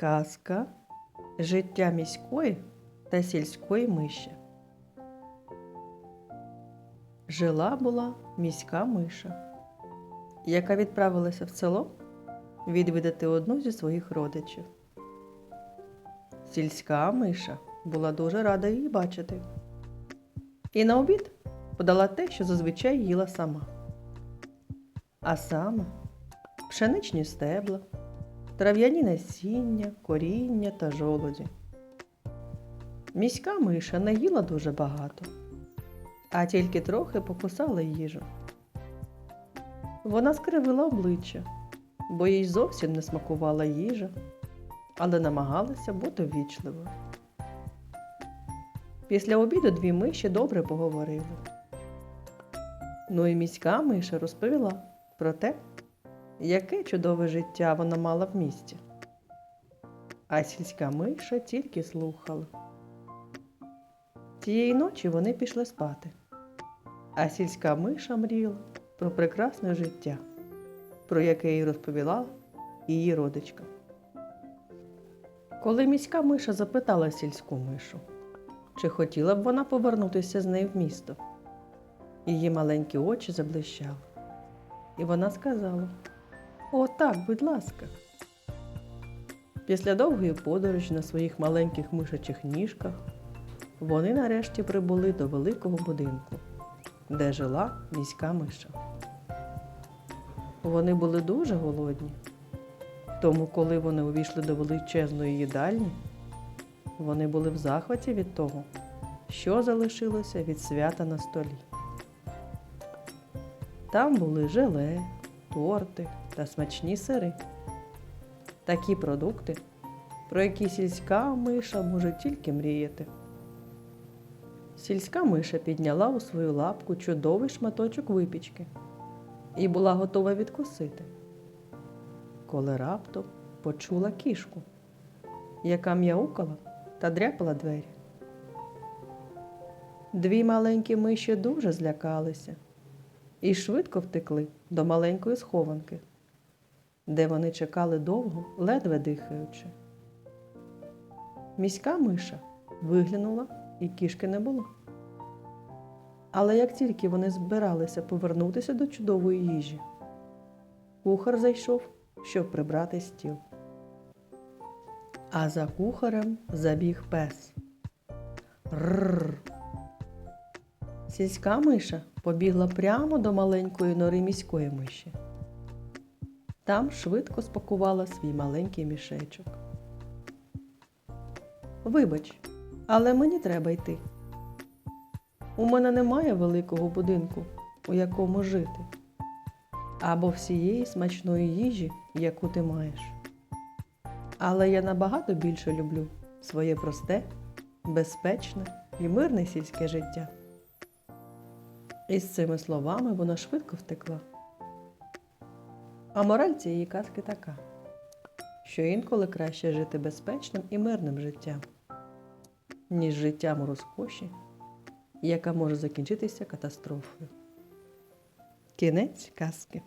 Казка Життя міської та сільської миші. Жила була міська миша, яка відправилася в село відвідати одну зі своїх родичів. Сільська миша була дуже рада її бачити. І на обід подала те, що зазвичай їла сама. А саме пшеничні стебла, трав'яні насіння, коріння та жолоді. Міська миша не їла дуже багато, а тільки трохи покусала їжу. Вона скривила обличчя, бо їй зовсім не смакувала їжа, але намагалася бути ввічливою. Після обіду дві миші добре поговорили. Ну і міська миша розповіла про те, яке чудове життя вона мала в місті. А сільська миша тільки слухала. Тієї ночі вони пішли спати, а сільська миша мріяла про прекрасне життя, про яке їй розповіла її родичка. Коли міська миша запитала сільську мишу, чи хотіла б вона повернутися з нею в місто, її маленькі очі заблищали. І вона сказала: О, так, будь ласка. Після довгої подорожі на своїх маленьких мишачих ніжках вони нарешті прибули до великого будинку, де жила міська миша. Вони були дуже голодні, тому, коли вони увійшли до величезної їдальні, вони були в захваті від того, що залишилося від свята на столі. Там були желе, торти та смачні сири. Такі продукти, про які сільська миша може тільки мріяти. Сільська миша підняла у свою лапку чудовий шматочок випічки і була готова відкусити, коли раптом почула кішку, яка м'яукала та дряпала двері. Дві маленькі миші дуже злякалися і швидко втекли до маленької схованки, де вони чекали довго, ледве дихаючи. Міська миша виглянула, і кішки не було. Але як тільки вони збиралися повернутися до чудової їжі, кухар зайшов, щоб прибрати стіл. А за кухарем забіг пес. Рррр. Сільська миша побігла прямо до маленької нори міської миші. Там швидко спакувала свій маленький мішечок. Вибач, але мені треба йти. У мене немає великого будинку, у якому жити, або всієї смачної їжі, яку ти маєш. Але я набагато більше люблю своє просте, безпечне і мирне сільське життя. І з цими словами вона швидко втекла. А мораль цієї казки така, що інколи краще жити безпечним і мирним життям, ніж життям у розкоші, яка може закінчитися катастрофою. Кінець казки.